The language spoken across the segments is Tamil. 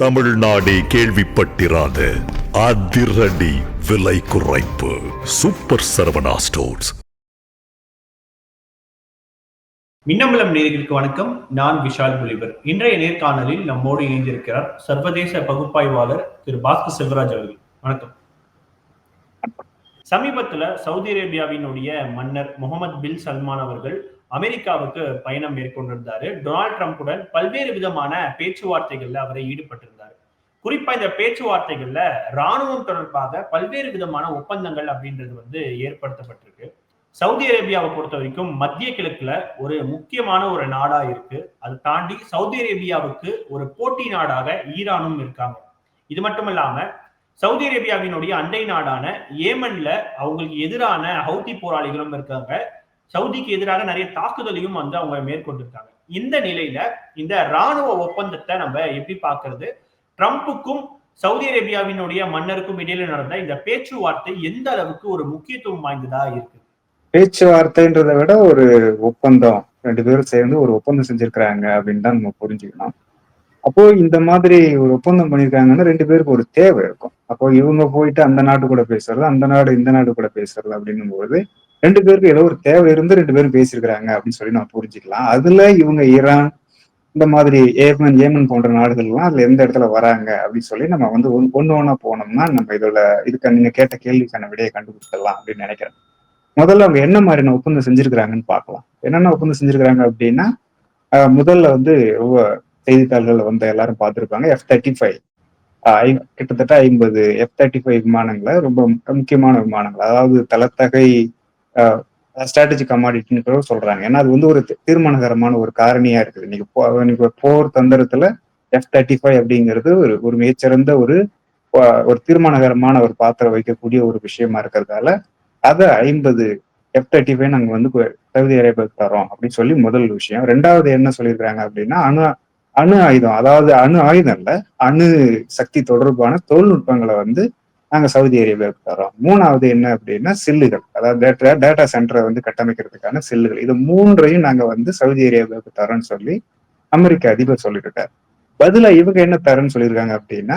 தமிழ்நாடு கேள்விப்பட்டிராத அதிரடி விலை குறைப்பு. Super Saravana stores. மின்னம்பலம் நேர்களுக்கு வணக்கம். நான் விஷால் புலிவர் இன்றைய நேர்காணலில் நம்மோடு இணைந்திருக்கிறார் சர்வதேச பகுப்பாய்வாளர் திரு பாஸ்கர் செல்வராஜ் அவர்கள். வணக்கம். சமீபத்துல சவுதி அரேபியாவினுடைய மன்னர் முகமது பின் சல்மான் அவர்கள் அமெரிக்காவுக்கு பயணம் மேற்கொண்டிருந்தாரு. டொனால்ட் ட்ரம்ப்புடன் பல்வேறு விதமான பேச்சுவார்த்தைகள்ல அவரை ஈடுபட்டிருந்தார். குறிப்பா இந்த பேச்சுவார்த்தைகள்ல ராணுவம் தொடர்பாக பல்வேறு விதமான ஒப்பந்தங்கள் அப்படின்றது வந்து ஏற்படுத்தப்பட்டிருக்கு. சவுதி அரேபியாவை பொறுத்த வரைக்கும் மத்திய கிழக்குல ஒரு முக்கியமான ஒரு நாடா இருக்கு. அதை தாண்டி சவுதி அரேபியாவுக்கு ஒரு போட்டி நாடாக ஈரானும் இருக்காங்க. இது மட்டும் இல்லாம சவுதி அரேபியாவினுடைய அண்டை நாடான ஏமன்ல அவங்களுக்கு எதிரான ஹவுதி போராளிகளும் இருக்காங்க. சவுதிக்கு எதிராக நிறைய தாக்குதலையும் வந்து அவங்க மேற்கொண்டிருக்காங்க. இந்த நிலையில இந்த ராணுவ ஒப்பந்தத்தை நம்ம எப்படி பார்க்கறது? ட்ரம்ப்புக்கும் சவுதி அரேபியாவினுடைய மன்னருக்கும் இடையில நடந்த இந்த பேச்சுவார்த்தை எந்த அளவுக்கு ஒரு முக்கியத்துவம் வாய்ந்ததா இருக்கு? பேச்சுவார்த்தைன்றதை விட ஒரு ஒப்பந்தம். ரெண்டு பேரும் சேர்ந்து ஒரு ஒப்பந்தம் செஞ்சிருக்கிறாங்க அப்படின்னு தான் நம்ம புரிஞ்சுக்கணும். அப்போ இந்த மாதிரி ஒரு ஒப்பந்தம் பண்ணியிருக்காங்கன்னா ரெண்டு பேருக்கு ஒரு தேவை இருக்கும். அப்போ இவங்க போயிட்டு அந்த நாட்டு கூட பேசுறது அந்த நாடு இந்த நாடு கூட பேசுறது அப்படின்னும் போது ரெண்டு பேருக்கு ஏதோ ஒரு தேவை இருந்து ரெண்டு பேரும் பேசியிருக்கிறாங்க அப்படின்னு சொல்லி நம்ம புரிஞ்சுக்கலாம். அதுல இவங்க ஈரான் இந்த மாதிரி ஏமன் ஏமன் போன்ற நாடுகள்லாம் அதுல எந்த இடத்துல வராங்க அப்படின்னு சொல்லி நம்ம வந்து ஒன் ஒன்று ஒன்றா போனோம்னா நம்ம இதோட இதுக்கு நீங்க கேட்ட கேள்விக்கான விடையை கண்டுபிடிச்சிடலாம் அப்படின்னு நினைக்கிறேன். முதல்ல அவங்க என்ன மாதிரியான ஒப்பந்தம் செஞ்சிருக்கிறாங்கன்னு பார்க்கலாம். என்னென்ன ஒப்பந்தம் செஞ்சிருக்கிறாங்க அப்படின்னா முதல்ல வந்து ரொம்ப செய்தித்தாள்கள் வந்து எல்லாரும் பார்த்துருப்பாங்க எஃப் தேர்ட்டி ஃபைவ் கிட்டத்தட்ட ஐம்பது எஃப் தேர்ட்டி ஃபைவ் விமானங்களை ரொம்ப முக்கியமான விமானங்கள் அதாவது தலத்தகை ஸ்ட்ராட்டஜி கமாடிட்டின்னு கூட சொல்றாங்க. ஏன்னா அது வந்து ஒரு தீர்மானகரமான ஒரு காரணியா இருக்குது. இன்னைக்கு போ இன்னைக்கு போர் தந்திரத்துல எஃப் தேர்ட்டி ஃபைவ் அப்படிங்கிறது ஒரு ஒரு மிகச்சிறந்த ஒரு ஒரு தீர்மானகரமான ஒரு பாத்திரம் வைக்கக்கூடிய ஒரு விஷயமா இருக்கிறதால அதை ஐம்பது எஃப் தேர்ட்டி ஃபைவ் நாங்கள் வந்து சவுதி அரேபியாவுக்கு தரோம் அப்படின்னு சொல்லி முதல் விஷயம். ரெண்டாவது என்ன சொல்லியிருக்காங்க அப்படின்னா அணு அணு ஆயுதம் அதாவது அணு ஆயுதம் இல்லை அணு சக்தி தொடர்பான தொழில்நுட்பங்களை வந்து நாங்கள் சவுதி அரேபியாவுக்கு தரோம் மூணாவது என்ன அப்படின்னா சில்லுகள். அதாவது டேட்டா டேட்டா சென்டரை வந்து கட்டமைக்கிறதுக்கான சில்லுகள். இது மூன்றையும் நாங்கள் வந்து சவுதி அரேபியாவுக்கு தரோம்னு சொல்லி அமெரிக்க அதிபர் சொல்லியிருக்காரு பதிலா இவங்க என்ன தரேன்னு சொல்லியிருக்காங்க அப்படின்னா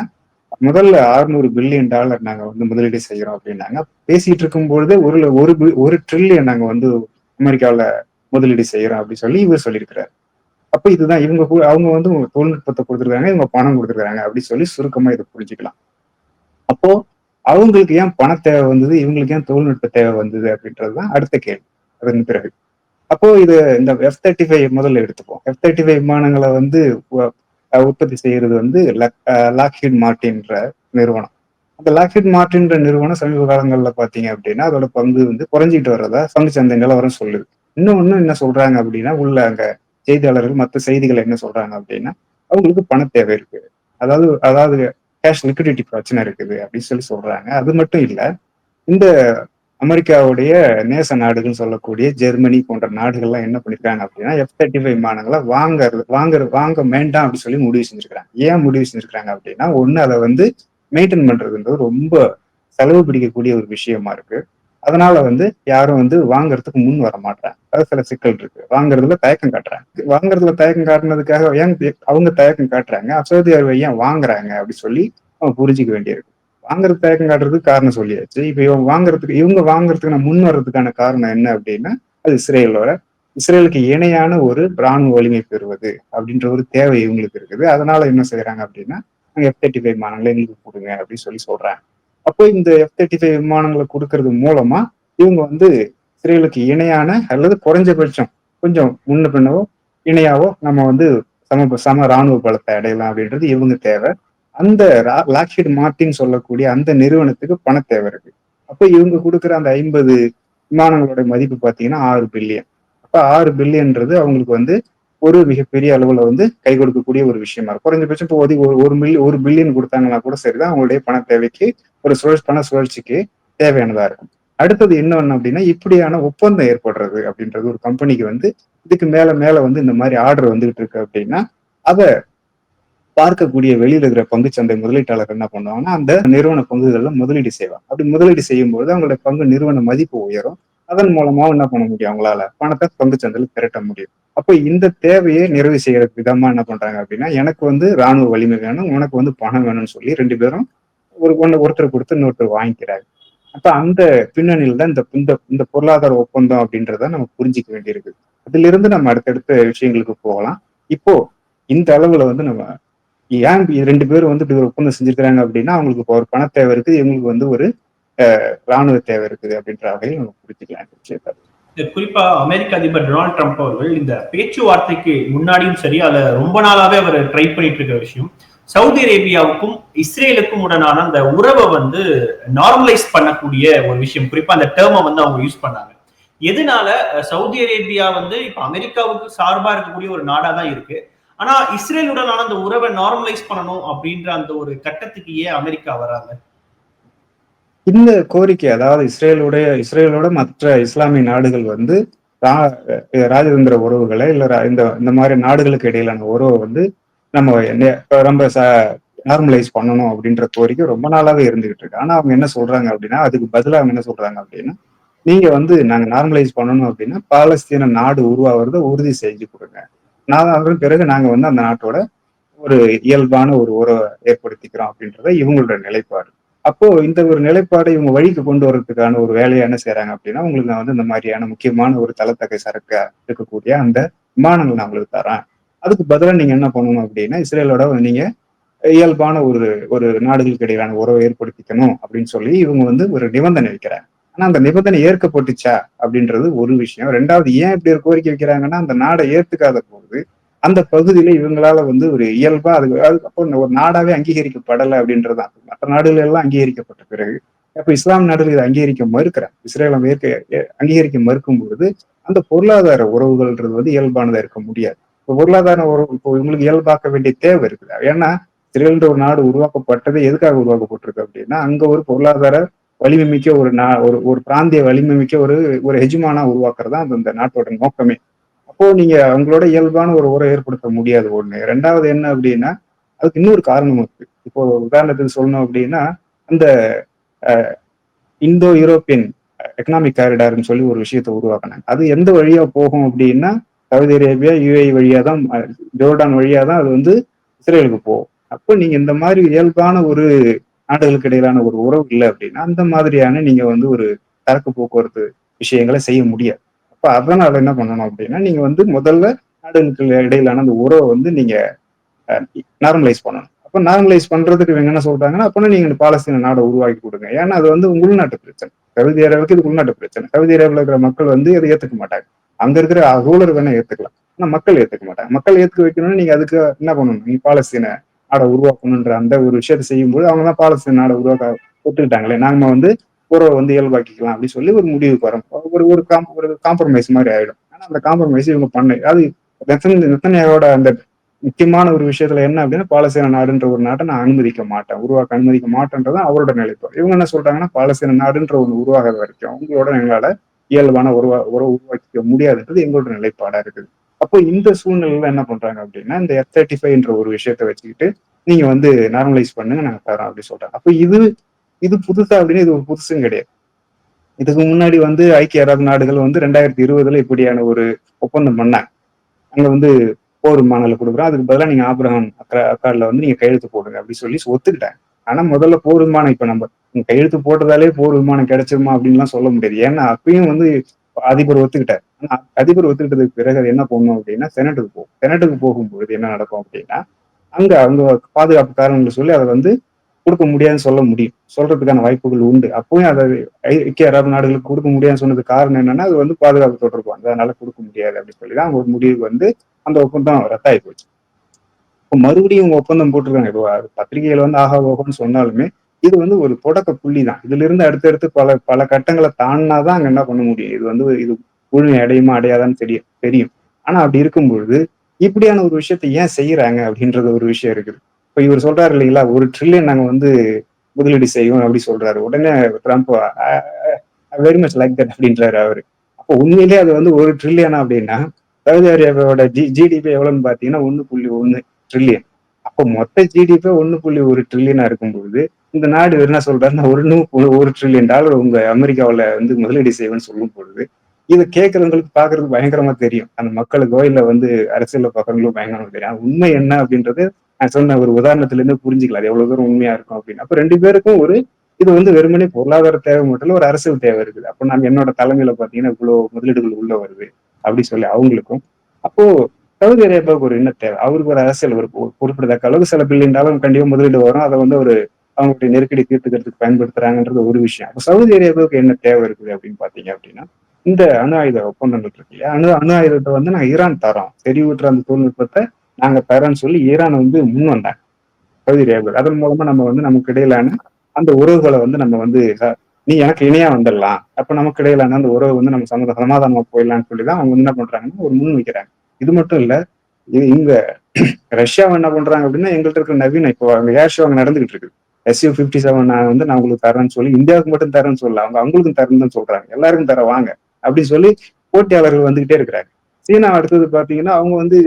முதல்ல அறுநூறு பில்லியன் டாலர் நாங்க வந்து முதலீடு செய்யறோம் அப்படின்னாங்க. பேசிட்டு இருக்கும் ஒரு ஒரு ஒரு ட்ரில்லியன் நாங்க வந்து அமெரிக்காவில முதலீடு செய்யறோம் அப்படின்னு சொல்லி இவர் சொல்லியிருக்கிறாரு. அப்ப இதுதான் இவங்க அவங்க வந்து தொழில்நுட்பத்தை கொடுத்துருக்காங்க இவங்க பணம் கொடுத்துருக்காங்க அப்படின்னு சொல்லி சுருக்கமா இதை புரிஞ்சுக்கலாம். அப்போ அவங்களுக்கு ஏன் பண தேவை வந்தது? இவங்களுக்கு ஏன் தொழில்நுட்ப தேவை வந்தது அப்படின்றதுதான் அடுத்த கேள்வி. அதன் பிறகு. அப்போ இது இந்த எஃப் தேர்ட்டி ஃபைவ் முதல்ல எடுத்துப்போம். எஃப் தேர்ட்டி ஃபைவ் விமானங்களை வந்து உற்பத்தி செய்யறது வந்து லாக்ஹிட் மார்டின்ற நிறுவனம். அந்த லாக்ஹிட் மார்டின்ற நிறுவனம் சமீப காலங்களில் பார்த்தீங்க அப்படின்னா அதோட பங்கு வந்து குறைஞ்சிட்டு வர்றதா பங்கு சந்தை நிலவரம் சொல்லுது. இன்னொன்னு என்ன சொல்றாங்க அப்படின்னா உள்ள அங்க செய்தியாளர்கள் மற்ற செய்திகள் என்ன சொல்றாங்க அப்படின்னா அவங்களுக்கு பண தேவை இருக்கு. அதாவது அதாவது கேஷ் லிக்விடிட்டி பிரச்சனை இருக்குது அப்படின்னு சொல்லி சொல்றாங்க. அது மட்டும் இல்ல இந்த அமெரிக்காவுடைய நேச நாடுகள் சொல்லக்கூடிய ஜெர்மனி போன்ற நாடுகள்லாம் என்ன பண்ணிருக்காங்க அப்படின்னா எஃப் தேர்ட்டி ஃபைவ் விமானங்களை வாங்குறது வாங்குறது வாங்க வேண்டாம் அப்படின்னு சொல்லி முடிவு செஞ்சிருக்காங்க ஏன் முடிவு செஞ்சிருக்காங்க அப்படின்னா ஒண்ணு அதை வந்து மெயின்டைன் பண்றதுன்றது ரொம்ப செலவு பிடிக்கக்கூடிய ஒரு விஷயமா இருக்கு. அதனால வந்து யாரும் வந்து வாங்குறதுக்கு முன் வர மாட்டாங்க அது சில சிக்கல் இருக்கு. வாங்குறதுல தயக்கம் காட்டுறாங்க. வாங்குறதுல தயக்கம் காட்டுனதுக்காக ஏன் அவங்க தயக்கம் காட்டுறாங்க? சவுதி அரேபியா ஏன் வாங்குறாங்க? அப்படின்னு சொல்லி அவன் புரிஞ்சுக்க வேண்டியிருக்கு. வாங்குறது தயக்கம் காட்டுறதுக்கு காரணம் சொல்லியாச்சு. இப்ப இவங்க வாங்குறதுக்கு இவங்க வாங்குறதுக்கு நான் முன் வர்றதுக்கான காரணம் என்ன அப்படின்னா அது இஸ்ரேலோட இஸ்ரேலுக்கு இணையான ஒரு ராணுவ வலிமை பெறுவது அப்படின்ற ஒரு தேவை இவங்களுக்கு இருக்குது. அதனால என்ன செய்யறாங்க அப்படின்னா எஃப் தேர்ட்டி ஃபைவ் மானங்களை எங்களுக்கு கொடுங்க அப்படின்னு சொல்லி சொல்றாங்க. அப்போ இந்த எஃப் தேர்ட்டி ஃபைவ் விமானங்களை கொடுக்கறது மூலமா இவங்க வந்து இஸ்ரேலுக்கு இணையான அல்லது குறைஞ்சபட்சம் கொஞ்சம் முன்ன பின்னவோ இணையாவோ நம்ம வந்து சம சம ராணுவ பலத்தை அடையலாம் அப்படின்றது இவங்க தேவை. அந்த லாக்ஷீட் மார்டின் சொல்லக்கூடிய அந்த நிறுவனத்துக்கு பண தேவை இருக்கு. அப்போ இவங்க கொடுக்குற அந்த ஐம்பது விமானங்களோட மதிப்பு பார்த்தீங்கன்னா ஆறு பில்லியன் அப்போ ஆறு பில்லியன்றது அவங்களுக்கு வந்து ஒரு மிகப்பெரிய அளவுல வந்து கை கொடுக்கக்கூடிய ஒரு விஷயமா இருக்கும். குறைஞ்சபட்சம் இப்போ ஒரு ஒரு மில்லியன் ஒரு பில்லியன் கொடுத்தாங்கன்னா கூட சரிதான் அவங்களுடைய பண தேவைக்கு ஒரு சுழற்சி பண சுழற்சிக்கு தேவையானதா இருக்கும். அடுத்தது என்ன அப்படின்னா இப்படியான ஒப்பந்தம் ஏற்படுறது அப்படின்றது ஒரு கம்பெனிக்கு வந்து இதுக்கு மேல மேல வந்து இந்த மாதிரி ஆர்டர் வந்துகிட்டு இருக்கு அப்படின்னா அத பார்க்கக்கூடிய வெளியில இருக்கிற பங்கு சந்தை முதலீட்டாளர் என்ன பண்ணுவாங்கன்னா அந்த நிறுவன பங்குகள்ல முதலீடு செய்வாங்க. அப்படி முதலீடு செய்யும் போது அவங்களோட பங்கு நிறுவன மதிப்பு உயரும். அதன் மூலமாகவும் என்ன பண்ண முடியும் அவங்களால? பணத்தை பங்குச்சந்தையில் திரட்ட முடியும். அப்போ இந்த தேவையை நிறைவு செய்யற விதமா என்ன பண்றாங்க அப்படின்னா எனக்கு வந்து ராணுவ வலிமை வேணும் உனக்கு வந்து பணம் வேணும்னு சொல்லி ரெண்டு பேரும் ஒரு ஒன்று ஒருத்தர் கொடுத்து இன்னொருத்தர் வாங்கிக்கிறாங்க அப்ப அந்த பின்னணியில் தான் இந்த இந்த இந்த பொருளாதார ஒப்பந்தம் அப்படின்றத நம்ம புரிஞ்சிக்க வேண்டியிருக்கு. அதுல இருந்து நம்ம அடுத்தடுத்த விஷயங்களுக்கு போகலாம். இப்போ இந்த அளவுல வந்து நம்ம ஏன் ரெண்டு பேரும் வந்து இப்படி ஒரு ஒப்பந்தம் செஞ்சிருக்கிறாங்க அப்படின்னா அவங்களுக்கு ஒரு பண தேவை இருக்குது இவங்களுக்கு வந்து ஒரு ராணுவ தேவை இருக்குது அப்படின்ற வகையில் நம்ம புரிஞ்சுக்கலாம் விஷயத்தை. இது குறிப்பா அமெரிக்க அதிபர் டொனால்ட் ட்ரம்ப் அவர்கள் இந்த பேச்சுவார்த்தைக்கு முன்னாடியும் சரி அதை ரொம்ப நாளாவே அவர் ட்ரை பண்ணிட்டு இருக்கிற விஷயம். சவுதி அரேபியாவுக்கும் இஸ்ரேலுக்கும் உடனான அந்த உறவை வந்து நார்மலைஸ் பண்ணக்கூடிய ஒரு விஷயம் குறிப்பா அந்த டேர்மை வந்து அவங்க யூஸ் பண்ணாங்க. எதனால சவுதி அரேபியா வந்து இப்ப அமெரிக்காவுக்கு சார்பா இருக்கக்கூடிய ஒரு நாடா தான் இருக்கு. ஆனா இஸ்ரேலுடனான அந்த உறவை நார்மலைஸ் பண்ணணும் அப்படின்ற அந்த ஒரு கட்டத்துக்கு ஏன் அமெரிக்கா வராங்க? இந்த கோரிக்கை அதாவது இஸ்ரேலுடைய இஸ்ரேலோட மற்ற இஸ்லாமிய நாடுகள் வந்து ரா- ராஜதந்திர உறவுகளை இல்ல ரா- இந்த இந்த மாதிரி நாடுகளுக்கு இடையிலான உறவை வந்து நம்ம நெ- ரொம்ப நார்மலைஸ் பண்ணணும் அப்படின்ற கோரிக்கை ரொம்ப நாளாவே இருந்துகிட்டு இருக்கு. ஆனா அவங்க என்ன சொல்றாங்க அப்படின்னா அதுக்கு பதிலாக அவங்க என்ன சொல்றாங்க அப்படின்னா நீங்க வந்து நாங்க நார்மலைஸ் பண்ணணும் அப்படின்னா பாலஸ்தீன நாடு உருவாகிறத உறுதி செஞ்சு கொடுங்க. நான் அதன் பிறகு நாங்க வந்து அந்த நாட்டோட ஒரு இயல்பான ஒரு உறவை ஏற்படுத்திக்கிறோம் அப்படின்றத இவங்களோட நிலைப்பாடு. அப்போ இந்த ஒரு நிலைப்பாடை இவங்க வழிக்கு கொண்டு வர்றதுக்கான ஒரு வேலையை என்ன செய்யறாங்க அப்படின்னா உங்களுக்கு நான் வந்து இந்த மாதிரியான முக்கியமான ஒரு தளத்தகை சரக்கா இருக்கக்கூடிய அந்த விமானங்கள் நான் உங்களுக்கு தரேன் அதுக்கு பதிலாக நீங்க என்ன பண்ணணும் அப்படின்னா இஸ்ரேலோட நீங்க இயல்பான ஒரு ஒரு நாடுகளுக்கு இடையிலான உறவை ஏற்படுத்திக்கணும் அப்படின்னு சொல்லி இவங்க வந்து ஒரு நிபந்தனை வைக்கிறாங்க. ஆனா அந்த நிபந்தனை ஏற்கப்பட்டுச்சா அப்படின்றது ஒரு விஷயம். ரெண்டாவது ஏன் இப்படி ஒரு கோரிக்கை வைக்கிறாங்கன்னா அந்த நாடை ஏத்துக்காத போது அந்த பகுதியில இவங்களால வந்து ஒரு இயல்பா அது அதுக்கப்புறம் ஒரு நாடாவே அங்கீகரிக்கப்படலை அப்படின்றதான் மற்ற நாடுகள் எல்லாம் அங்கீகரிக்கப்பட்ட பிறகு அப்ப இஸ்லாம் நாடுகள் இதை அங்கீகரிக்க மறுக்கிறேன் இஸ்ரேலம் ஏற்க அங்கீகரிக்க மறுக்கும் பொழுது அந்த பொருளாதார உறவுகள்ன்றது வந்து இயல்பானதா இருக்க முடியாது. இப்போ பொருளாதார உறவு இப்போ இவங்களுக்கு இயல்பாக்க வேண்டிய தேவை இருக்குது. ஏன்னா இஸ்ரேல்ன்ற ஒரு நாடு உருவாக்கப்பட்டது எதுக்காக உருவாக்கப்பட்டிருக்கு அப்படின்னா அங்க ஒரு பொருளாதார வலிமைமிக்க ஒரு நா ஒரு ஒரு பிராந்திய வலிமைமிக்க ஒரு ஒரு ஹெஜ்மானா உருவாக்குறது தான் அந்த நாட்டோட நோக்கமே. அப்போ நீங்க அவங்களோட இயல்பான ஒரு உரை ஏற்படுத்த முடியாது ஒண்ணு. ரெண்டாவது என்ன அப்படின்னா அதுக்கு இன்னொரு காரணம் இருக்கு. இப்போ உதாரணத்துக்கு சொல்லணும் அப்படின்னா அந்த இந்தோ யூரோப்பியன் எக்கனாமிக் காரிடார்னு சொல்லி ஒரு விஷயத்தை உருவாக்கினாங்க. அது எந்த வழியா போகும் அப்படின்னா சவுதி அரேபியா யுஏஇ வழியா தான் ஜோர்டான் வழியா தான் அது வந்து இஸ்ரேலுக்கு போகும். அப்போ நீங்க இந்த மாதிரி இயல்பான ஒரு நாடுகளுக்கு இடையிலான ஒரு உறவு இல்லை அப்படின்னா அந்த மாதிரியான நீங்க வந்து ஒரு சரக்கு போக்குவரத்து விஷயங்களை செய்ய முடியாது. அப்ப அதனால என்ன பண்ணணும் அப்படின்னா நீங்க வந்து முதல்ல நாடுகளுக்கு இடையிலான அந்த உறவை வந்து நீங்க நார்மலைஸ் பண்ணணும். அப்ப நார்மலைஸ் பண்றதுக்கு இவங்க என்ன சொல்றாங்கன்னா அப்பனா நீங்க இந்த பாலஸ்தீன நாடை உருவாக்கி கொடுங்க. ஏன்னா அது வந்து உள்நாட்டு பிரச்சனை. சவுதி அரேபியாவுக்கு இது உள்நாட்டு பிரச்சனை. சவுதி அரேபியாவில் இருக்கிற மக்கள் வந்து அதை ஏத்துக்க மாட்டாங்க. அங்க இருக்கிற ரூலர் வேணா ஏத்துக்கலாம். ஆனா மக்கள் ஏத்துக்க மாட்டாங்க. மக்கள் ஏத்துக்க வைக்கணும்னு நீங்க அதுக்கு என்ன பண்ணணும்? நீங்க பாலஸ்தீன நாடை உருவாக்கணுன்ற அந்த ஒரு விஷயத்தை செய்யும்போது அவங்க தான் பாலஸ்தீன நாடை உருவாக்க ஒத்துக்கிட்டாங்களே. நாம வந்து உறவை வந்து இயல்பாக்கிக்கலாம் அப்படின்னு சொல்லி ஒரு முடிவுக்கு வரும். ஒரு ஒரு காம் ஒரு காம்ப்ரமைஸ் மாதிரி ஆயிடும். ஆனா அந்த காம்ப்ரமைஸ் இவங்க பண்ண அது நெத்தனையோட அந்த முக்கியமான ஒரு விஷயத்துல என்ன அப்படின்னா பாலஸ்தீன நாடுன்ற ஒரு நாட்டை நான் அனுமதிக்க மாட்டேன் உருவாக்க அனுமதிக்க மாட்டேன்றது அவரோட நிலைப்பாடு. இவங்க என்ன சொல்றாங்கன்னா பாலஸ்தீன நாடுன்ற ஒன்று உருவாகாத வரைக்கும் உங்களோட எங்களால இயல்பான உருவா உறவு உருவாக்கிக்க முடியாதுன்றது எங்களோட நிலைப்பாடா இருக்குது. அப்போ இந்த சூழ்நிலையில என்ன பண்றாங்க அப்படின்னா இந்த எஃப் தேர்ட்டி ஃபைவ்ன்ற ஒரு விஷயத்த வச்சுக்கிட்டு நீங்க வந்து நார்மலைஸ் பண்ணுங்க நாங்க தரோம் அப்படின்னு சொல்றாங்க. அப்போ இது இது புதுசா அப்படின்னு இது ஒரு புதுசும் கிடையாது. இதுக்கு முன்னாடி வந்து ஐக்கிய அரபு நாடுகள் வந்து ரெண்டாயிரத்தி இருபதுல இப்படியான ஒரு ஒப்பந்தம் பண்ணாங்க. அங்க வந்து போர் விமானங்களை கொடுக்குறோம். அதுக்கு பதிலாக நீங்க ஆப்ரஹாம் அக்கா அக்கார்ட்ல வந்து நீங்க கையெழுத்து போடுங்க அப்படின்னு சொல்லி ஒத்துக்கிட்டாங்க. ஆனா முதல்ல போர் விமானம் இப்ப நம்ம கையெழுத்து போட்டதாலே போர் விமானம் கிடைச்சிருமா அப்படின்லாம் சொல்ல முடியாது. ஏன்னா அப்பயும் வந்து அதிபர் ஒத்துக்கிட்டார். ஆனா அதிபர் ஒத்துக்கிட்டதுக்கு பிறகு அது என்ன பண்ணும் அப்படின்னா செனட்டுக்கு போகும். செனட்டுக்கு போகும்போது என்ன நடக்கும் அப்படின்னா அங்க அவங்க பாதுகாப்பு காரணங்கள் சொல்லி அதை வந்து கொடுக்க முடியாதுன்னு சொல்ல முடியும். சொல்றதுக்கான வாய்ப்புகள் உண்டு. அப்பவும் அதை ஐக்கிய அரபு நாடுகளுக்கு கொடுக்க முடியாதுன்னு சொன்னது காரணம் என்னன்னா அது வந்து பாதுகாப்பு தொடர்பு அதனால கொடுக்க முடியாது அப்படின்னு சொல்லி தான் ஒரு முடிவுக்கு வந்து அந்த ஒப்பந்தம் ரத்தாயி போச்சு. இப்போ மறுபடியும் இவங்க ஒப்பந்தம் போட்டிருக்காங்க. இப்போ பத்திரிகைகள் வந்து ஆஹா ஓஹோன்னு சொன்னாலுமே இது வந்து ஒரு தொடக்க புள்ளி தான் இதுல இருந்து அடுத்தடுத்து பல பல கட்டங்களை தாண்டினாதான் அங்க என்ன பண்ண முடியும்? இது வந்து இது முழுமை அடையுமா அடையாதான்னு தெரியும் தெரியும். ஆனா அப்படி இருக்கும் பொழுது இப்படியான ஒரு விஷயத்தை ஏன் செய்யறாங்க அப்படின்றது ஒரு விஷயம் இருக்குது. இப்ப இவர் சொல்றாரு இல்லைங்களா ஒரு ட்ரில்லியன் நாங்க வந்து முதலீடு செய்வோம் அப்படி சொல்றாரு. உடனே Trump very much like that அப்படின்றாரு அவரு. அப்போ உண்மையிலேயே அது வந்து ஒரு ட்ரில்லியனா அப்படின்னா சவுதி அரேபியாவோட ஜி ஜிடிபி எவ்வளவுன்னு பாத்தீங்கன்னா ஒன்று புள்ளி ஒன்று ட்ரில்லியன் அப்போ மொத்த ஜிடிபி ஒன்று புள்ளி ஒரு ட்ரில்லியனா இருக்கும்போது இந்த நாடு என்ன சொல்றாருன்னா ஒரு ஒரு ட்ரில்லியன் டாலர் உங்க அமெரிக்காவுல வந்து முதலீடு செய்வேன்னு சொல்லும் பொழுது இதை கேட்கறவங்களுக்கு பாக்குறதுக்கு பயங்கரமா தெரியும். அந்த மக்களுக்கோ இல்ல வந்து அரசியல பாக்குறவங்களுக்கோ பயங்கரமா தெரியும். உண்மை என்ன அப்படின்றது நான் சொன்ன ஒரு உதாரணத்துல இருந்து புரிஞ்சுக்கலாம் அது எவ்வளவு தூரம் உண்மையா இருக்கும் அப்படின்னு. அப்ப ரெண்டு பேருக்கும் ஒரு இது வந்து வெறுமனே பொருளாதார தேவை மட்டும் ஒரு அரசியல் தேவை இருக்குது. அப்ப நம்ம என்னோட தலைமையில பாத்தீங்கன்னா இவ்வளவு முதலீடுகள் உள்ள வருது அப்படி சொல்லி அவங்களுக்கும். அப்போ சவுதி அரேபியாவுக்கு ஒரு என்ன தேவை? அவருக்கு ஒரு அரசியல் ஒரு ஒரு குறிப்பிடத்தக்க அளவுக்கு சில பில்லியன் டாலர் கண்டிப்பா முதலீடு வரும். அதை வந்து ஒரு அவங்களுடைய நெருக்கடி தீர்த்துக்கிறதுக்கு பயன்படுத்துறாங்கன்றது ஒரு விஷயம். அப்ப சவுதி அரேபியாவுக்கு என்ன தேவை இருக்குது அப்படின்னு பாத்தீங்க அப்படின்னா இந்த அணு ஆயுத ஒப்பந்தங்கள் இருக்கு இல்லையா? அணு அணு ஆயுதத்தை வந்து நான் ஈரான் தரோம். தெரிவுற்ற அந்த தொழில்நுட்பத்தை நாங்க தரோம்னு சொல்லி ஈரான் வந்து முன் வந்தாங்க. Saudi Arabia. அதன் மூலமா நம்ம வந்து நமக்கு இடையிலான அந்த உறவுகளை வந்து நம்ம வந்து நீ எனக்கு இணையா வந்துடலாம். அப்ப நமக்கு இடையிலான அந்த உறவு வந்து நம்ம சமத சமாதானமா போயிடலாம்னு சொல்லி தான் அவங்க என்ன பண்றாங்கன்னா ஒரு முன் வைக்கிறாங்க. இது மட்டும் இல்ல இது இங்க ரஷ்யா என்ன பண்றாங்க அப்படின்னா எங்கள்கிட்ட இருக்கிற நவீன இப்போ அங்க ஏர் ஷோ அங்க நடந்துகிட்டு இருக்கு எஸ்யூ பிப்டி செவன் நான் வந்து நான் உங்களுக்கு தரேன்னு சொல்லி இந்தியாவுக்கு மட்டும் தரேன்னு சொல்லல. அவங்க அவங்களுக்கும் தரேன்னு சொல்றாங்க. எல்லாருக்கும் தர வாங்க. அப்படின்னு சொல்லி போட்டியாளர்கள் வந்துகிட்டே இருக்கிறாங்க. சீனா அடுத்தது பாத்தீங்கன்னா அவங்க வந்து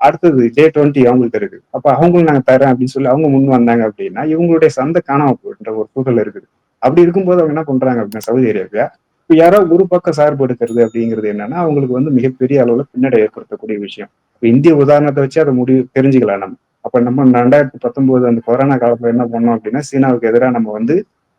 அடுத்தது ஜே டுவெண்ட்டி அவங்களுக்கு இருக்கு. அப்ப அவங்களும் நாங்க தரேன் அப்படின்னு சொல்லி அவங்க முன் வந்தாங்க அப்படின்னா இவங்களுடைய சந்தை காணாம போயின்ற ஒரு சூழல் இருக்குது. அப்படி இருக்கும்போது அவங்க என்ன பண்றாங்க அப்படின்னா சவுதி அரேபியா இப்போ யாரோ ஒரு பக்கம் சார்பு எடுக்கிறது அப்படிங்கிறது என்னன்னா அவங்களுக்கு வந்து மிகப்பெரிய அளவுல பின்னடை ஏற்படுத்தக்கூடிய விஷயம். இப்போ இந்திய உதாரணத்தை வச்சு அதை முடிவு தெரிஞ்சுக்கலாம் நம்ம. அப்ப நம்ம ரெண்டாயிரத்தி பத்தொன்பது அந்த கொரோனா காலத்துல என்ன பண்ணோம் அப்படின்னா சீனாவுக்கு எதிராக நம்ம வந்து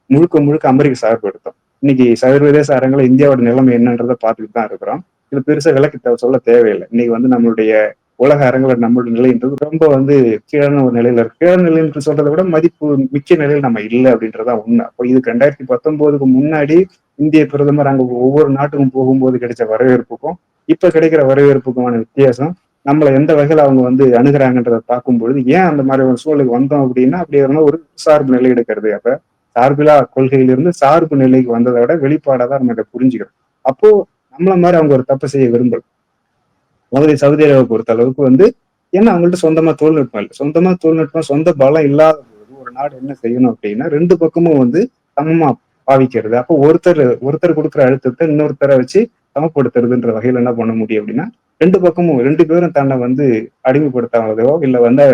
முழுக்க முழுக்க அமெரிக்க சார்பு எடுத்தோம். இன்னைக்கு சர்வதேச அரங்கில இந்தியாவோட நிலைமை என்னன்றதை பார்த்துட்டு தான் இருக்கிறோம். இது பெருசா விளக்கி சொல்ல தேவையில்லை. இன்னைக்கு வந்து நம்மளுடைய உலக அரங்கில் நம்மளுடைய நிலைன்றது ரொம்ப வந்து கீழான ஒரு நிலையில இருக்கு. கீழான நிலைன்னு சொல்றதை விட மதிப்பு மிக்க நிலையில் நம்ம இல்லை அப்படின்றதான் உண்மை. அப்போ இது ரெண்டாயிரத்தி பத்தொன்பதுக்கு முன்னாடி இந்திய பிரதமர் அங்க ஒவ்வொரு நாட்டுக்கும் போகும்போது கிடைச்ச வரவேற்புக்கும் இப்ப கிடைக்கிற வரவேற்புக்குமான வித்தியாசம் நம்மளை எந்த வகையில் அவங்க வந்து அணுகிறாங்கன்றத பார்க்கும் பொழுது ஏன் அந்த மாதிரி ஒரு சூழலுக்கு வந்தோம் அப்படின்னா அப்படி இருந்தா ஒரு சார்பு நிலை எடுக்கிறது. அப்ப சார்பிலா கொள்கையிலிருந்து சார்பு நிலைக்கு வந்ததை விட வெளிப்பாடாக தான் நம்ம இதை புரிஞ்சுக்கிறோம். அப்போ நம்மள மாதிரி அவங்க ஒரு தப்பு செய்ய விரும்பல. முதல்ல சவுதி அரேபியா பொறுத்த அளவுக்கு வந்து ஏன்னா அவங்கள்ட்ட சொந்தமா தொழில்நுட்பம் இல்லை. சொந்தமா தொழில்நுட்பம் சொந்த பலம் இல்லாத போது ஒரு நாடு என்ன செய்யணும் அப்படின்னா ரெண்டு பக்கமும் வந்து சமமா பாவிக்கிறது. அப்போ ஒருத்தர் ஒருத்தர் கொடுக்குற அழுத்தத்தை இன்னொருத்தரை வச்சு சமப்படுத்துறதுன்ற வகையில என்ன பண்ண முடியும் அப்படின்னா ரெண்டு பக்கமும் ரெண்டு பேரும் தன்னை வந்து அடிமைப்படுத்தாதோ இல்ல வந்து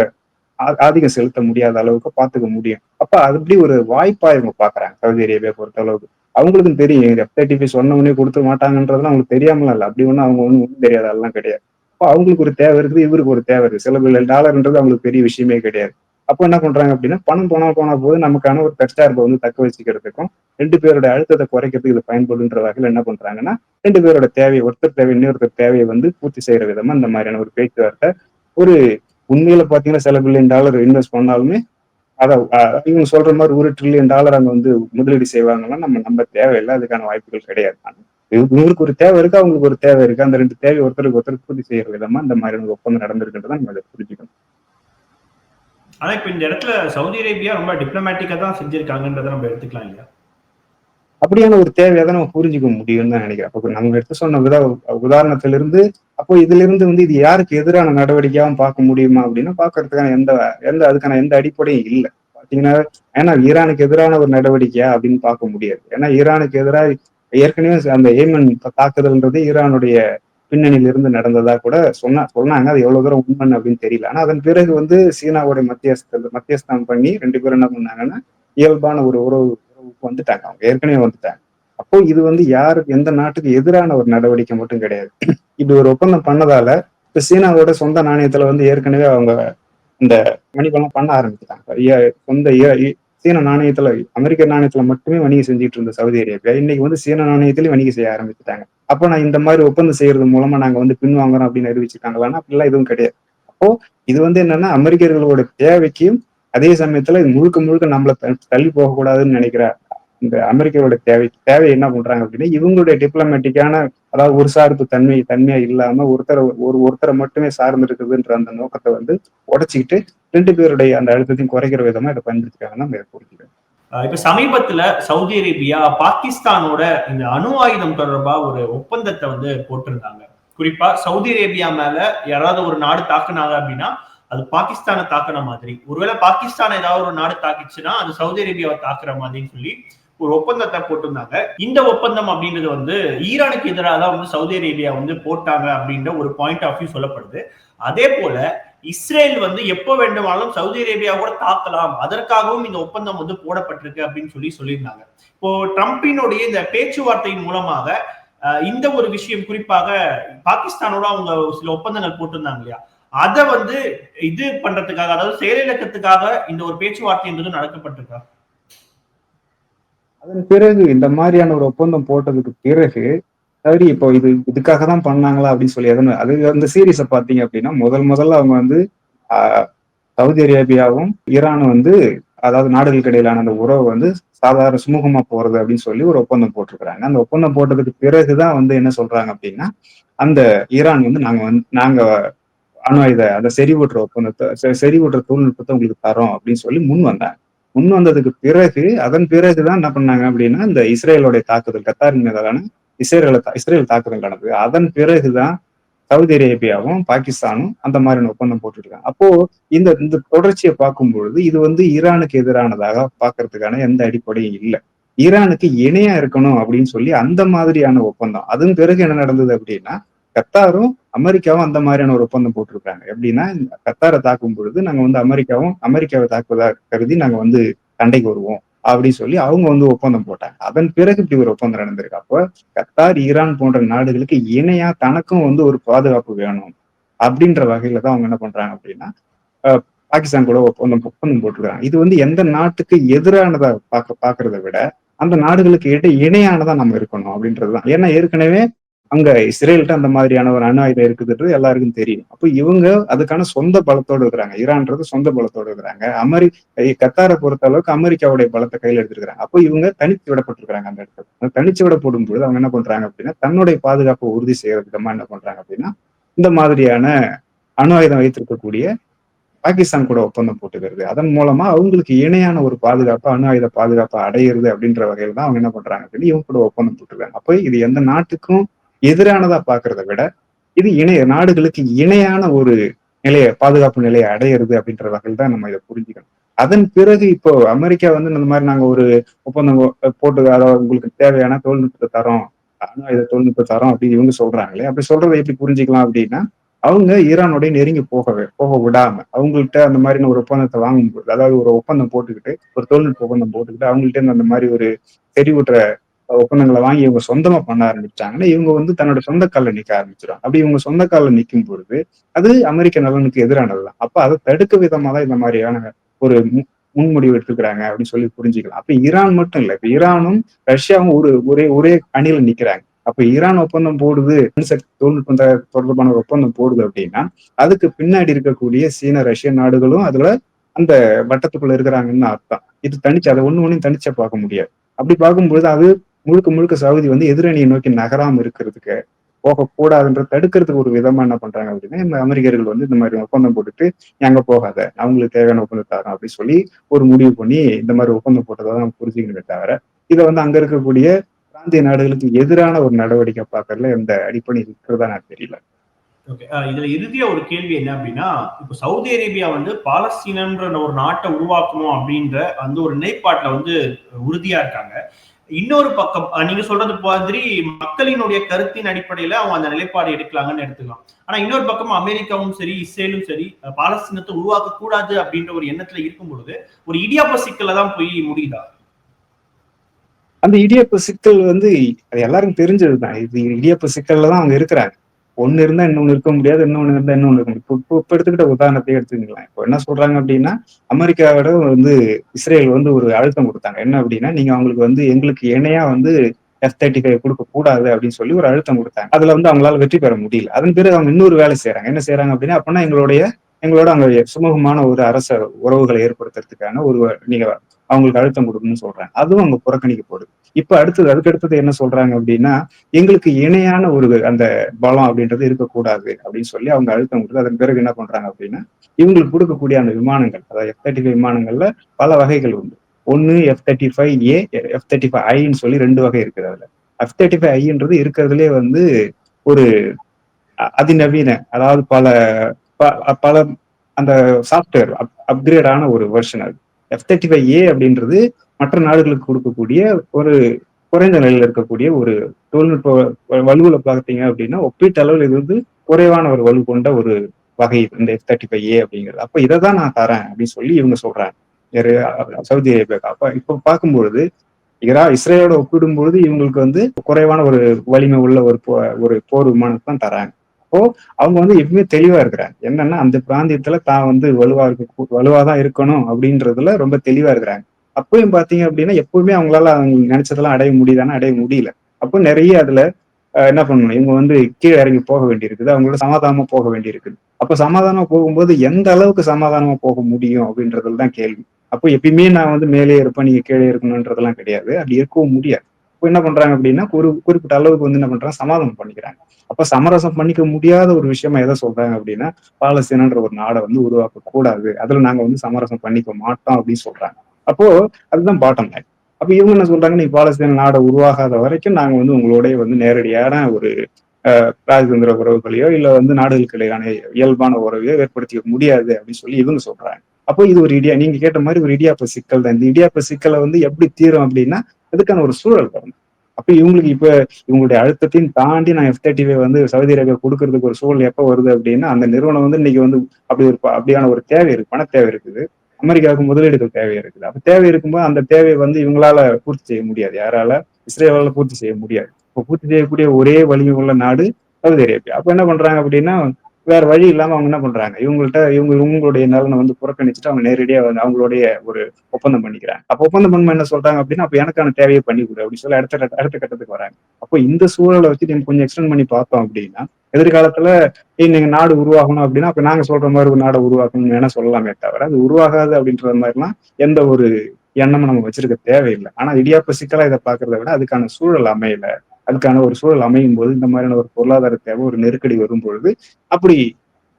ஆதிக்கம் செலுத்த முடியாத அளவுக்கு பாத்துக்க முடியும். அப்ப அது அப்படி ஒரு வாய்ப்பா இவங்க பாக்குறாங்க சவுதி அரேபியா பொறுத்த அளவுக்கு. அவங்களுக்கும் தெரியும் எஃப் தேர்ட்டி ஃபைவ் சொன்ன உடனே கொடுக்க மாட்டாங்கன்றதுலாம் அவங்களுக்கு தெரியாமலாம் இல்லை. அப்படி ஒன்றும் அவங்க ஒன்றும் ஒன்றும் தெரியாது அதெல்லாம் கிடையாது. அப்போ அவங்களுக்கு ஒரு தேவை இருக்குது இவருக்கு ஒரு தேவை இருக்கு சில பில்லியன் டாலர்ன்றது அவங்களுக்கு பெரிய விஷயமே கிடையாது. அப்போ என்ன பண்றாங்க அப்படின்னா பணம் போனா போனா போது நமக்கான ஒரு தற்சார்பை வந்து தக்க வச்சுக்கிறதுக்கும் ரெண்டு பேரோட அழுத்தத்தை குறைக்கிறதுக்கு இது பயன்படுன்ற வகையில் என்ன பண்றாங்கன்னா ரெண்டு பேரோட தேவையை ஒருத்தர் தேவை இன்னொருத்தர் தேவையை வந்து பூர்த்தி செய்யற விதமா இந்த மாதிரியான ஒரு பேச்சுவார்த்தை ஒரு உண்மையில பாத்தீங்கன்னா சில பில்லியன் டாலர் இன்வெஸ்ட் பண்ணாலுமே அதை இவங்க சொல்ற மாதிரி ஒரு ட்ரில்லியன் டாலர் அங்க வந்து முதலீடு செய்வாங்கன்னா நம்ம நம்ம தேவையில்லை. அதுக்கான வாய்ப்புகள் கிடையாது. இவங்களுக்கு ஒரு தேவை இருக்கு அவங்களுக்கு ஒரு தேவை இருக்கு. அந்த ரெண்டு தேவை ஒருத்தருக்கு ஒருத்தர் பூர்த்தி செய்யற விதமா இந்த மாதிரியான ஒப்பந்தம் நடந்திருக்குன்றதை நம்ம அதை புரிஞ்சுக்கணும். ஆனா இப்ப இந்த இடத்துல சவுதி அரேபியா ரொம்ப டிப்ளமேட்டிக்கா தான் செஞ்சிருக்காங்கன்றத நம்ம எடுத்துக்கலாம் இல்லையா? அப்படியான ஒரு தேவையை தான் நம்ம புரிஞ்சுக்க முடியும்னு தான் நினைக்கிறேன். அப்போ நம்ம எடுத்து சொன்ன வித உதாரணத்திலிருந்து அப்போ இதுல இருந்து வந்து இது யாருக்கு எதிரான நடவடிக்கையாகவும் பார்க்க முடியுமா அப்படின்னா பாக்குறதுக்கான எந்த எந்த அதுக்கான எந்த அடிப்படையும் இல்லை. பாத்தீங்கன்னா ஏன்னா ஈரானுக்கு எதிரான ஒரு நடவடிக்கையா அப்படின்னு பார்க்க முடியாது. ஏன்னா ஈரானுக்கு எதிராக ஏற்கனவே அந்த ஏமன் தாக்குதல்ன்றது ஈரானுடைய பின்னணியில இருந்து நடந்ததா கூட சொன்னா சொன்னாங்க. அது எவ்வளவு தூரம் உண்மன் அப்படின்னு தெரியல. ஆனா அதன் பிறகு வந்து சீனாவுடைய மத்தியஸ்த மத்தியஸ்தம் பண்ணி ரெண்டு பேரும் என்ன பண்ணாங்கன்னா இயல்பான ஒரு உறவு வந்துட்டாங்க. அவங்க ஏற்கனவே வந்துட்டாங்க. அப்போ இது வந்து யாருக்கு எந்த நாட்டுக்கு எதிரான ஒரு நடவடிக்கை மட்டும் கிடையாது. இப்படி ஒரு ஒப்பந்தம் பண்ணதால இப்ப சீனாவோட சொந்த நாணயத்துல வந்து ஏற்கனவே அவங்க இந்த வணிகம் பண்ண ஆரம்பிச்சிட்டாங்க. ஏ- சொந்த சீன நாணயத்துல அமெரிக்க நாணயத்துல மட்டுமே வணிகம் செஞ்சுட்டு இருந்த சவுதி அரேபியா இன்னைக்கு வந்து சீன நாணயத்திலயும் வணிகம் செய்ய ஆரம்பிச்சுட்டாங்க. அப்போ நான் இந்த மாதிரி ஒப்பந்தம் செய்யறது மூலமா நாங்க வந்து பின்வாங்குறோம் அப்படின்னு அறிவிச்சிருக்காங்களான்னா அப்படிலாம் எதுவும் கிடையாது. அப்போ இது வந்து என்னன்னா அமெரிக்கர்களோட தேவைக்கும் அதே சமயத்துல இது முழுக்க முழுக்க நம்மள தள்ளி போகக்கூடாதுன்னு நினைக்கிற இந்த அமெரிக்காவோட தேவை தேவை என்ன பண்றாங்க அப்படின்னா இவங்களுடைய டிப்ளமேட்டிக்கான அதாவது ஒரு சார்பு தன்மை தன்மையா இல்லாம ஒருத்தரை ஒரு ஒருத்தரை மட்டுமே சார்ந்து இருக்குதுன்ற அந்த நோக்கத்தை வந்து உடச்சிக்கிட்டு ரெண்டு பேருடைய அந்த அழுத்தத்தையும் குறைக்கிற விதமா இதை பயன்படுத்திக்காங்கன்னு நம்ம இதை இப்ப சமீபத்துல சவுதி அரேபியா பாகிஸ்தானோட இந்த அணு ஆயுதம் தொடர்பா ஒரு ஒப்பந்தத்தை வந்து போட்டிருந்தாங்க. குறிப்பா சவுதி அரேபியா மேல யாராவது ஒரு நாடு தாக்குனாங்க அப்படின்னா அது பாகிஸ்தானை தாக்குன மாதிரி. ஒருவேளை பாகிஸ்தான் ஏதாவது ஒரு நாடு தாக்கிச்சுன்னா அது சவுதி அரேபியாவை தாக்குற மாதிரின்னு சொல்லி ஒரு ஒப்பந்தத்தை போட்டிருந்தாங்க. இந்த ஒப்பந்தம் அப்படின்றது வந்து ஈரானுக்கு எதிராக தான் வந்து சவுதி அரேபியா வந்து போட்டாங்க அப்படின்ற ஒரு பாயிண்ட் ஆஃப் வியூ சொல்லப்படுது. அதே போல இஸ்ரேல் வந்து எப்போ வேண்டுமானாலும் சவுதி அரேபியா கூட தாக்கலாம். அதற்காகவும் இந்த ஒப்பந்தம் வந்து போடப்பட்டிருக்கு அப்படின்னு சொல்லி சொல்லியிருந்தாங்க. இப்போ ட்ரம்பினுடைய இந்த பேச்சுவார்த்தையின் மூலமாக இந்த ஒரு விஷயம் குறிப்பாக பாகிஸ்தானோட அவங்க சில ஒப்பந்தங்கள் போட்டிருந்தாங்க இல்லையா? அதை வந்து இது பண்றதுக்காக அதாவது செயலிழக்கத்துக்காக இந்த ஒரு பேச்சுவார்த்தை என்பது நடக்கப்பட்டிருக்கா? அதன் பிறகு இந்த மாதிரியான ஒரு ஒப்பந்தம் போட்டதுக்கு பிறகு சரி இப்போ இது இதுக்காக தான் பண்ணாங்களா அப்படின்னு சொல்லி அதனால அது அந்த சீரீஸை பார்த்தீங்க அப்படின்னா முதல் முதல்ல அவங்க வந்து சவுதி அரேபியாவும் ஈரானும் வந்து அதாவது நாடுகளுக்கு இடையிலான அந்த உறவு வந்து சாதாரண சுமூகமா போறது அப்படின்னு சொல்லி ஒரு ஒப்பந்தம் போட்டிருக்கிறாங்க. அந்த ஒப்பந்தம் போட்டதுக்கு பிறகுதான் வந்து என்ன சொல்றாங்க அப்படின்னா அந்த ஈரான் வந்து நாங்க வந்து நாங்க அணு ஆயுத அந்த செறிவூட்டுற ஒப்பந்தத்தை செ- செறிவூட்டுற தொழில்நுட்பத்தை உங்களுக்கு தரோம் அப்படின்னு சொல்லி முன் வந்தாங்க. முன் வந்ததுக்கு பிறகு அதன் பிறகுதான் என்ன பண்ணாங்க அப்படின்னா இந்த இஸ்ரேலோடைய தாக்குதல் கத்தாரின் மீதான இஸ்ரேல இஸ்ரேல் தாக்குதல் நடந்தது. அதன் பிறகுதான் சவுதி அரேபியாவும் பாகிஸ்தானும் அந்த மாதிரியான ஒப்பந்தம் போட்டுருக்காங்க அப்போ இந்த இந்த தொடர்ச்சியை பார்க்கும் பொழுது இது வந்து ஈரானுக்கு எதிரானதாக பார்க்கறதுக்கான எந்த அடிப்படையும் இல்லை. ஈரானுக்கு இணையா இருக்கணும் அப்படின்னு சொல்லி அந்த மாதிரியான ஒப்பந்தம். அதன் பிறகு என்ன நடந்தது அப்படின்னா கத்தாரும் அமெரிக்காவும் அந்த மாதிரியான ஒரு ஒப்பந்தம் போட்டிருக்காங்க எப்படின்னா இந்த கத்தாரை தாக்கும் பொழுது நாங்க வந்து அமெரிக்காவும் அமெரிக்காவை தாக்குவதா கருதி நாங்க வந்து சண்டைக்கு வருவோம் அப்படின்னு சொல்லி அவங்க வந்து ஒப்பந்தம் போட்டாங்க. அதன் பிறகு இப்படி ஒரு ஒப்பந்தம் நடந்திருக்கு. அப்போ கத்தார் ஈரான் போன்ற நாடுகளுக்கு இணையா தனக்கும் வந்து ஒரு பாதுகாப்பு வேணும் அப்படின்ற வகையில தான் அவங்க என்ன பண்றாங்க அப்படின்னா பாகிஸ்தான் கூட ஒப்பந்தம் ஒப்பந்தம் போட்டிருக்காங்க இது வந்து எந்த நாட்டுக்கு எதிரானதா பார்க்க பாக்குறத விட அந்த நாடுகளுக்கு இடையே இணையானதா நம்ம இருக்கணும் அப்படின்றதுதான் ஏன்னா ஏற்கனவே அங்க இஸ்ரேல்கிட்ட அந்த மாதிரியான ஒரு அணு ஆயுதம் இருக்குதுன்றது எல்லாருக்கும் தெரியும். அப்போ இவங்க அதுக்கான சொந்த பலத்தோடு இருக்கிறாங்க. ஈரான்றது சொந்த பலத்தோடு இருக்கிறாங்க. அமெரி கத்தாரை பொறுத்த அளவுக்கு அமெரிக்காவுடைய பலத்தை கையில் எடுத்திருக்கிறாங்க. அப்போ இவங்க தனித்து விடப்பட்டிருக்கிறாங்க அந்த இடத்துல. அந்த தனிச்சு விடப்படும் பொழுது அவங்க என்ன பண்றாங்க அப்படின்னா தன்னுடைய பாதுகாப்பை உறுதி செய்யற விதமா என்ன பண்றாங்க அப்படின்னா இந்த மாதிரியான அணு ஆயுதம் வைத்திருக்கக்கூடிய பாகிஸ்தான் கூட ஒப்பந்தம் போட்டுக்கிறது. அதன் மூலமா அவங்களுக்கு இணையான ஒரு பாதுகாப்பு அணு ஆயுத பாதுகாப்பு அடையிறது அப்படின்ற வகையில தான் அவங்க என்ன பண்றாங்க அப்படின்னு இவங்க கூட ஒப்பந்தம் போட்டுருக்காங்க அப்போ இது எந்த நாட்டுக்கும் எதிரானதா பாக்குறத விட இது இணைய நாடுகளுக்கு இணையான ஒரு நிலைய பாதுகாப்பு நிலையை அடையிறது அப்படின்ற வகையில் தான் நம்ம இதை புரிஞ்சுக்கணும். அதன் பிறகு இப்போ அமெரிக்கா வந்து இந்த மாதிரி நாங்க ஒரு ஒப்பந்தம் போட்டு அதாவது உங்களுக்கு தேவையான தொழில்நுட்பத்தை தரோம் அணு ஆயுத தொழில்நுட்ப தரோம் அப்படின்னு இவங்க சொல்றாங்களே அப்படி சொல்றதை எப்படி புரிஞ்சுக்கலாம் அப்படின்னா அவங்க ஈரானோடய நெருங்கி போகவே போக விடாம அவங்கள்ட்ட அந்த மாதிரி ஒரு ஒப்பந்தத்தை வாங்கும்போது அதாவது ஒரு ஒப்பந்தம் போட்டுக்கிட்டு ஒரு தொழில்நுட்ப ஒப்பந்தம் போட்டுக்கிட்டு அவங்கள்ட்ட அந்த மாதிரி ஒரு தெரிவுற்ற ஒப்பந்தங்களை வாங்கி இவங்க சொந்தமா பண்ண ஆரம்பிச்சாங்கன்னா இவங்க வந்து தன்னோட சொந்த காலில் நிக்க ஆரம்பிச்சிடும் அப்படி இவங்க சொந்த காலில் நிற்கும் பொழுது அது அமெரிக்க நலனுக்கு எதிரானதுதான் அப்ப அதை தடுக்க விதமா தான் இந்த மாதிரியான ஒரு மு- முன்முடிவு எடுத்துக்கிறாங்க அப்படின்னு சொல்லி புரிஞ்சுக்கலாம். அப்ப ஈரான் மட்டும் இல்ல இப்ப ஈரானும் ரஷ்யாவும் ஒரு ஒரே ஒரே அணியில நிக்கிறாங்க. அப்ப ஈரான் ஒப்பந்தம் போடுது அணுசக்தி தொழில்நுட்பம் தொடர்பான ஒப்பந்தம் போடுது அப்படின்னா அதுக்கு பின்னாடி இருக்கக்கூடிய சீன ரஷ்ய நாடுகளும் அதுல அந்த வட்டத்துக்குள்ள இருக்கிறாங்கன்னு அர்த்தம். இது தனிச்சு அதை ஒண்ணு ஒண்ணும் தனிச்சா பார்க்க முடியாது. அப்படி பார்க்கும்பொழுது அது முழுக்க முழுக்க சவுதி வந்து எதிரணியை நோக்கி நகராம இருக்கிறதுக்கு போகக்கூடாதுன்ற தடுக்கிறதுக்கு ஒரு விதமா என்ன பண்றாங்க அப்படின்னா இந்த அமெரிக்கர்கள் வந்து இந்த மாதிரி ஒப்பந்தம் போட்டுட்டு அங்க போகாத அவங்களுக்கு தேவையான ஒப்பந்தம் தரோம் அப்படின்னு சொல்லி ஒரு முடிவு பண்ணி இந்த மாதிரி ஒப்பந்தம் போட்டதை தான் புரிஞ்சுக்கணுமே தவிர இதை வந்து அங்க இருக்கக்கூடிய பிராந்திய நாடுகளுக்கு எதிரான ஒரு நடவடிக்கை பார்க்கறதுல இந்த அடிப்படை இருக்கிறதா நான் தெரியல. ஓகே. இதுல இறுதியா ஒரு கேள்வி என்ன அப்படின்னா இப்போ சவுதி அரேபியா வந்து பாலஸ்தீனன்ற ஒரு நாட்டை உருவாக்கணும் அப்படின்ற அந்த ஒரு நிலைப்பாட்டுல வந்து உறுதியா இருக்காங்க. இன்னொரு பக்கம் அஹ், நீங்க சொல்றது மாதிரி மக்களினுடைய கருத்தின் அடிப்படையில அவங்க அந்த நிலைப்பாடு எடுக்கலாங்கன்னு எடுத்துக்கலாம். ஆனா இன்னொரு பக்கம் அமெரிக்காவும் சரி இஸ்ரேலும் சரி பாலஸ்தீனத்தை உருவாக்க கூடாது அப்படின்ற ஒரு எண்ணத்துல இருக்கும் பொழுது ஒரு இடியாப்ப சிக்கல தான் போய் முடியுதா? அந்த இடியப்ப சிக்கல் வந்து அது எல்லாருக்கும் தெரிஞ்சதுதான். இது இடியப்ப சிக்கல்ல தான் அவங்க இருக்கிறாங்க. ஒன்னு இருந்தா இன்னொன்னு இருக்க முடியாது இன்னொன்னு இருந்தா இன்னொன்னு இருக்க முடியும் இப்போ இப்போ இப்போ எடுத்துக்கிட்ட உதாரணத்தையே எடுத்துக்கலாம் இப்போ என்ன சொல்றாங்க அப்படின்னா அமெரிக்காவோட வந்து இஸ்ரேல் வந்து ஒரு அழுத்தம் கொடுத்தாங்க. என்ன அப்படின்னா நீங்க அவங்களுக்கு வந்து எங்களுக்கு இணையா வந்து எஃப் தேர்ட்டி ஃபைவ் கொடுக்க கூடாது அப்படின்னு சொல்லி ஒரு அழுத்தம் கொடுத்தாங்க. அதுல வந்து அவங்களால வெற்றி பெற முடியல. அதன் பிறகு அவங்க இன்னொரு வேலை செய்யறாங்க என்ன செய்யறாங்க அப்படின்னா அப்படின்னா எங்களுடைய எங்களோட அங்க சுமூகமான ஒரு அரச உறவுகளை ஏற்படுத்துறதுக்கான ஒரு நீங்க அவங்களுக்கு அழுத்தம் கொடுக்கணும்னு சொல்றாங்க. அதுவும் அவங்க புறக்கணிக்கப்படுது இப்ப அடுத்தது அதுக்கடுத்தது என்ன சொல்றாங்க அப்படின்னா எங்களுக்கு இணையான ஒரு அந்த பலம் அப்படின்றது இருக்கக்கூடாது அப்படின்னு சொல்லி அவங்க அழுத்தம் கொடுத்து அதன் பிறகு என்ன பண்றாங்க அப்படின்னா இவங்களுக்கு கொடுக்கக்கூடிய அந்த விமானங்கள் அதாவது எஃப் தேர்ட்டி ஃபைவ் விமானங்கள்ல பல வகைகள் உண்டு. ஒன்னு F thirty five A F thirty five ஐன்னு சொல்லி ரெண்டு வகை இருக்குது அதுல. எஃப் தேர்ட்டி ஃபைவ் ஐன்றது இருக்கிறதுலே வந்து ஒரு அ- அதிநவீன அதாவது பல பல அந்த சாஃப்ட்வேர் அப்கிரேட் ஆன ஒரு வெர்ஷன் அது. எஃப் தேர்ட்டி ஃபைவ் ஏ அப்படின்றது மற்ற நாடுகளுக்கு கொடுக்கக்கூடிய ஒரு குறைந்த நிலையில் இருக்கக்கூடிய ஒரு தொழில்நுட்ப வ- பார்த்தீங்க அப்படின்னா ஒப்பீட்டு அளவில் இது வந்து குறைவான ஒரு வலு கொண்ட ஒரு வகை இந்த எஃப் தேர்ட்டி ஃபைவ் ஏ அப்படிங்கிறது. அப்ப இதை தான் நான் தரேன் அப்படின்னு சொல்லி இவங்க சொல்றாங்க. யாரு சவுதி அரேபியா அப்ப இப்ப பார்க்கும்பொழுது இதா இஸ்ரேலோட ஒப்பிடும்பொழுது இவங்களுக்கு வந்து குறைவான ஒரு வலிமை உள்ள ஒரு போ- ஒரு போர் விமானத்தை தான் தராங்க. அப்போ அவங்க வந்து எப்பவுமே தெளிவா இருக்கிறாங்க. என்னன்னா அந்த பிராந்தியத்துல தான் வந்து வலுவா இருக்க வலுவா தான் இருக்கணும் அப்படின்றதுல ரொம்ப தெளிவா இருக்கிறாங்க. அப்பயும் பாத்தீங்க அப்படின்னா எப்பவுமே அவங்களால அவங்க நினைச்சதெல்லாம் அடைய முடியுதானா அடைய முடியல. அப்போ நிறைய அதுல என்ன பண்ணணும்? இவங்க வந்து கீழே இறங்கி போக வேண்டியிருக்குது. அவங்களோட சமாதானமா போக வேண்டியிருக்குது. அப்ப சமாதானமா போகும்போது எந்த அளவுக்கு சமாதானமா போக முடியும் அப்படின்றதுல தான் கேள்வி. அப்போ எப்பயுமே நான் வந்து மேலே இருப்பேன் நீங்க கீழே இருக்கணும்ன்றதெல்லாம் கிடையாது. அப்படி இருக்கவும் முடியாது. என்ன பண்றாங்க அப்படின்னா ஒரு குறிப்பிட்ட அளவுக்கு வந்து என்ன பண்றாங்க சமாதானம் பண்ணிக்கிறாங்க. அப்ப சமரசம் பண்ணிக்க முடியாத ஒரு விஷயமா எதை சொல்றாங்க அப்படின்னா பாலஸ்தீனன்ற ஒரு நாடை வந்து உருவாக்க கூடாது அதுல நாங்க வந்து சமரசம் பண்ணிக்க மாட்டோம் அப்படின்னு சொல்றாங்க. அப்போ அதுதான் பாட்டம் லைன் அப்ப இவங்க என்ன சொல்றாங்க நீ பாலஸ்தீன நாடை உருவாகாத வரைக்கும் நாங்க வந்து உங்களோடய வந்து நேரடியான ஒரு ராஜதந்திர உறவுகளையோ இல்ல வந்து நாடுகளுக்கிடையான இயல்பான உறவையோ ஏற்படுத்திக்க முடியாது அப்படின்னு சொல்லி இவங்க சொல்றாங்க. அப்போ இது ஒரு இடியா நீங்க கேட்ட மாதிரி ஒரு இடியாப்ப சிக்கல் தான். இந்த இடியாப்ப சிக்கலை வந்து எப்படி தீரும் அப்படின்னா அதுக்கான ஒரு சூழல் வரணும். அப்ப இவங்களுக்கு இப்ப இவங்களுடைய அழுத்தத்தையும் தாண்டி நான் எஃப் தேர்ட்டி வந்து சவுதி அரேபியா கொடுக்கறதுக்கு ஒரு சூழல் எப்ப வருது அப்படின்னா அந்த நிறுவனம் வந்து இன்னைக்கு வந்து அப்படி ஒரு அப்படியான ஒரு தேவை இருக்கு பண தேவை இருக்குது. அமெரிக்காவுக்கு முதலீடுகள் தேவை இருக்குது. அப்ப தேவை இருக்கும்போது அந்த தேவையை வந்து இவங்களால பூர்த்தி செய்ய முடியாது. யாரால? இஸ்ரேலால பூர்த்தி செய்ய முடியாது. இப்போ பூர்த்தி செய்யக்கூடிய ஒரே வலிமை உள்ள நாடு சவுதி அரேபியா. அப்ப என்ன பண்றாங்க அப்படின்னா வேற வழி இல்லாம அவங்க என்ன பண்றாங்க? இவங்கள்ட்ட இவங்க இவங்களுடைய நலனை வந்து புறக்கணிச்சுட்டு அவங்க நேரடியா வந்து அவங்களுடைய ஒரு ஒப்பந்தம் பண்ணிக்கிறாங்க. அப்ப ஒப்பந்தம் பண்ண என்ன சொல்றாங்க அப்படின்னா அப்ப எனக்கான தேவையை பண்ணி கொடு அப்படின்னு சொல்லி அடுத்த அடுத்த கட்டத்துக்கு வராங்க. அப்போ இந்த சூழலை வச்சு நீங்க கொஞ்சம் எக்ஸ்டெண்ட் பண்ணி பார்த்தோம் அப்படின்னா எதிர்காலத்துல நீங்க நாடு உருவாகணும் அப்படின்னா அப்ப நாங்க சொல்ற மாதிரி ஒரு நாடை உருவாக்கணும்னு வேணா சொல்லலாமே தவிர அது உருவாகாது அப்படின்ற மாதிரிலாம் எந்த ஒரு எண்ணமும் நம்ம வச்சிருக்க தேவையில்லை. ஆனா இடியாப்ப சிக்கலா இதை பாக்குறத விட அதுக்கான சூழல் அமையல. அதுக்கான ஒரு சூழல் அமையும் போது இந்த மாதிரியான ஒரு பொருளாதார தேவை ஒரு நெருக்கடி வரும் பொழுது அப்படி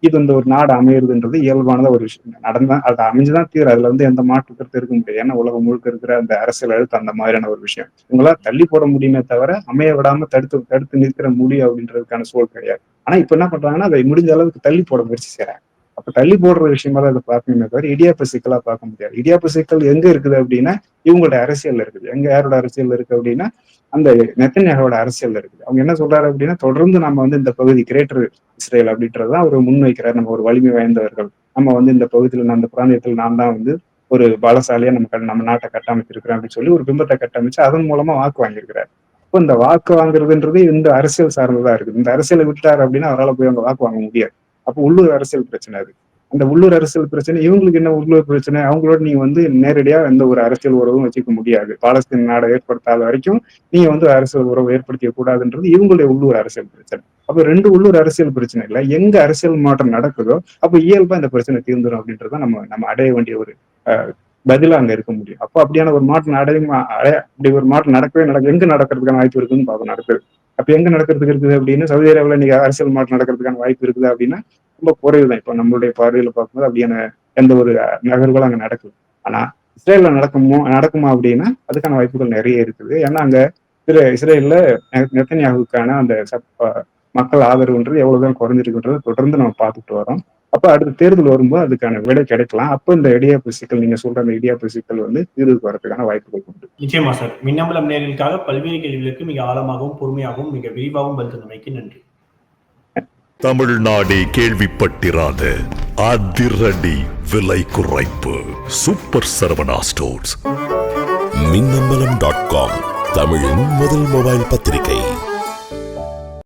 இது இந்த ஒரு நாடு அமையிறதுன்றது இயல்பானதா ஒரு விஷயம். நடந்தா அது அமைஞ்சுதான் தீரும். அதுல வந்து எந்த மாற்று கருத்து இருக்க முடியாது. ஏன்னா உலகம் முழுக்க இருக்கிற அந்த அரசியல் எழுத்து அந்த மாதிரியான ஒரு விஷயம். இவங்களால தள்ளி போட முடியுமே தவிர அமைய விடாம தடுத்து தடுத்து நிற்கிற முடியும் அப்படின்றதுக்கான சூழல் கிடையாது. ஆனா இப்ப என்ன பண்றாங்கன்னா அதை முடிஞ்ச அளவுக்கு தள்ளி போட முயற்சி செய்யறாங்க அப்ப தள்ளி போடுற விஷயமா தான் அதை பார்க்கணுமே தவிர இடியாப்ப சிக்கலா பார்க்க முடியாது. இடியாப்ப சிக்கல் எங்க இருக்குது அப்படின்னா இவங்களோட அரசியல் இருக்குது. எங்க யாரோட அரசியல் இருக்கு அப்படின்னா அந்த நெத்தன்யாகோட அரசியல் இருக்குது. அவங்க என்ன சொல்றாரு அப்படின்னா தொடர்ந்து நம்ம வந்து இந்த பகுதி கிரேட்டர் இஸ்ரேல் அப்படின்றதான் அவர் முன்வைக்கிறார். நம்ம ஒரு வலிமை வாய்ந்தவர்கள். நம்ம வந்து இந்த பகுதியில் அந்த பிராந்தியத்தில் நான் தான் வந்து ஒரு பலசாலியா நம்ம நம்ம நாட்டை கட்டமைச்சிருக்கிறோம் அப்படின்னு சொல்லி ஒரு பிம்பத்தை கட்டமைச்சு அதன் மூலமா வாக்கு வாங்கியிருக்கிறார். இப்போ இந்த வாக்கு வாங்குறதுன்றது இந்த அரசியல் சார்ந்ததா இருக்குது. இந்த அரசியலை விட்டார் அப்படின்னா அவரால் போய் அவங்க வாக்கு வாங்க முடியாது. அப்போ உள்ளூர் அரசியல் பிரச்சனை அது. அந்த உள்ளூர் அரசியல் பிரச்சனை இவங்களுக்கு என்ன உள்ளூர் பிரச்சனை? அவங்களோட நீங்க வந்து நேரடியா எந்த ஒரு அரசியல் உறவும் வச்சுக்க முடியாது. பாலஸ்தீன் நாடை ஏற்படுத்தாத வரைக்கும் நீங்க வந்து அரசியல் உறவு ஏற்படுத்திக்க கூடாதுன்றது இவங்களுடைய உள்ளூர் அரசியல் பிரச்சனை. அப்ப ரெண்டு உள்ளூர் அரசியல் பிரச்சனை இல்ல எங்க அரசியல் மாற்றம் நடக்குதோ அப்ப இயல்பா இந்த பிரச்சனை தீர்ந்துடும் அப்படின்றத நம்ம நம்ம அடைய வேண்டிய ஒரு அஹ், பதிலா அங்க இருக்க முடியும். அப்போ அப்படியான ஒரு மாற்றம் அடையுமா அடைய அப்படி ஒரு மாற்றம் நடக்கவே நடக்க எங்க நடக்கிறதுக்கான வாய்ப்பு இருக்குன்னு பார்ப்போம் நடக்குது. அப்ப எங்க நடக்கிறதுக்கு இருக்குது அப்படின்னு சவுதி அரேபியாவில் இன்னைக்கு அரசியல் மாற்றம் நடக்கிறதுக்கான வாய்ப்பு இருக்குது அப்படின்னா ரொம்ப குறைவு தான் இப்போ நம்மளுடைய பார்வையில பார்க்கும்போது அப்படியான எந்த ஒரு நகர்வுகளும் அங்க நடக்குது ஆனா இஸ்ரேல்ல நடக்குமோ நடக்குமா அப்படின்னா அதுக்கான வாய்ப்புகள் நிறைய இருக்குது. ஏன்னா அங்க திரு இஸ்ரேல்ல நெ- அந்த சப்- மக்கள் ஆதரவுன்றது எவ்வளவுதான் குறைஞ்சிருக்குன்றதை தொடர்ந்து நம்ம பார்த்துட்டு வரோம். அப்ப அடுத்த தேர்தல் வரும்போது அதுக்கான விடை கிடைக்கலாம். அப்ப இந்த இடியாப்பு சிக்கல் நீங்க சொல்ற அந்த இடியாப்பு சிக்கல் வந்து தீர்வுக்கு வரதுக்கான வாய்ப்புகள் உண்டு. நிச்சயமா சார். மின்னம்பலம் நேரிலுக்காக பல்வேறு கேள்விகளுக்கு மிக ஆழமாகவும் பொறுமையாகவும் மிக விரிவாகவும் பதில் நன்றி. தமிழ்நாடே கேள்விப்பட்டிராத அதிரடி விலை குறைப்பு. Super Saravana stores. Minnambalam dot com தமிழின் முதல் மொபைல் பத்திரிகை.